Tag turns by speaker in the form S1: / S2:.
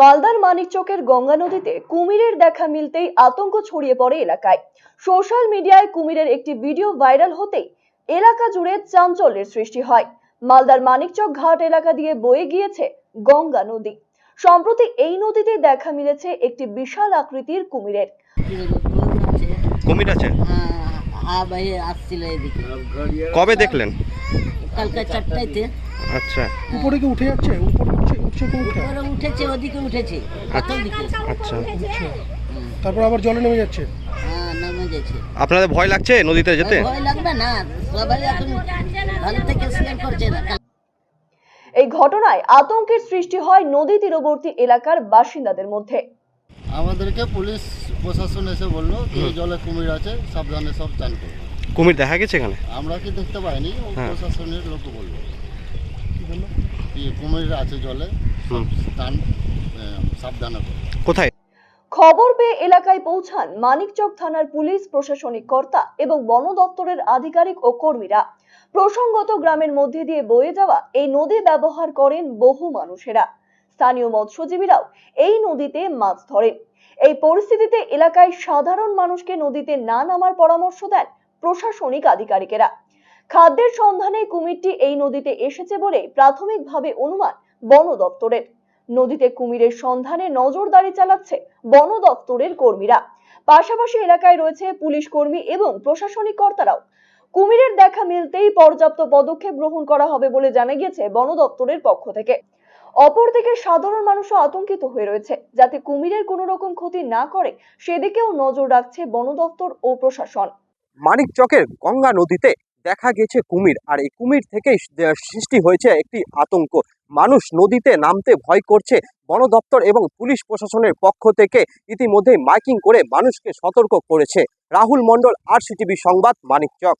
S1: মালদার মানিকচকের গঙ্গা নদীতে কুমিরের দেখা মিলতেই আতঙ্ক ছড়িয়ে পড়ে এলাকায়। সোশ্যাল মিডিয়ায় কুমিরের একটি ভিডিও ভাইরাল হতেই এলাকা জুড়ে চাঞ্চল্যের সৃষ্টি হয়। মালদার মানিকচক ঘাট এলাকা দিয়ে বয়ে গিয়েছে গঙ্গা নদী। সম্প্রতি এই নদীতে দেখা মিলেছে একটি বিশাল আকৃতির কুমিরের।
S2: কুমির আছে?
S3: হ্যাঁ আসছিল এদিকে।
S2: কবে দেখলেন?
S3: কালকে চারটাইতে
S2: আচ্ছা।
S4: উপরে কি উঠে যাচ্ছে? উপরে উঠছে উঠছে কোনটা
S3: উঠেছে ওদিকে উঠেছে। পাথর
S2: আচ্ছা।
S4: তারপর আবার জলে নেমে যাচ্ছে?
S3: হ্যাঁ
S2: আপনাদের ভয় লাগছে নদীতে যেতে?
S3: ভয় লাগবে না সবাই এখন ভালো থেকে শেয়ার করছে না।
S1: এই ঘটনায় আতঙ্কের সৃষ্টি হয় নদী তীরবর্তী এলাকার বাসিন্দাদের মধ্যে।
S5: আমাদেরকে পুলিশ প্রশাসন এসে বলল যে জলে কুমির আছে সাবধানে সব চান করবে
S2: কুমির দেখা গেছে এখানে?
S5: আমরা কি দেখতে পাইনি
S2: হ্যাঁ।
S5: প্রশাসনের লোক বলল। কুমির আছে জলে স্নান সাবধানে
S2: কোথায়?
S1: খবর পেয়ে এলাকায় পৌঁছান মানিকচক থানার পুলিশ প্রশাসনিক কর্তা এবং বন দপ্তরের আধিকারিক ও কর্মীরা। প্রসঙ্গত গ্রামের মধ্যে দিয়ে বয়ে যাওয়া এই নদী ব্যবহার করেন বহু মানুষেরা। স্থানীয় মৎস্যজীবীরাও এই নদীতে মাছ ধরেন। এই পরিস্থিতিতে এলাকায় সাধারণ মানুষকে নদীতে না নামার পরামর্শ দেন প্রশাসনিক আধিকারিকেরা। খাদ্যের সন্ধানে কুমিরটি এই নদীতে এসেছে বলে প্রাথমিকভাবে অনুমান বন দপ্তরের। নদীতে কুমিরের সন্ধানে নজরদারি চালাচ্ছে বন দপ্তরের কর্মীরা। পাশাপাশি এলাকায় রয়েছে পুলিশ কর্মী এবং প্রশাসনিক কর্তারাও। কুমিরের দেখা মিলতেই পর্যাপ্ত পদক্ষেপ গ্রহণ করা হবে বলে জানা গিয়েছে বন দপ্তরের পক্ষ থেকে। অপরদিকে সাধারণ মানুষও আতঙ্কিত হয়ে রয়েছে, যাতে কুমিরের কোনো রকম ক্ষতি না করে সেদিকেও নজর রাখছে বন দপ্তর ও প্রশাসন।
S6: মানিকচকের গঙ্গা নদীতে দেখা গেছে কুমির। আর এই কুমির থেকেই সৃষ্টি হয়েছে একটি আতঙ্ক। মানুষ নদীতে নামতে ভয় করছে। বন দপ্তর এবং পুলিশ প্রশাসনের পক্ষ থেকে ইতিমধ্যেই মাইকিং করে মানুষকে সতর্ক করেছে। রাহুল মণ্ডল, আর সিটিভি সংবাদ, মানিকচক।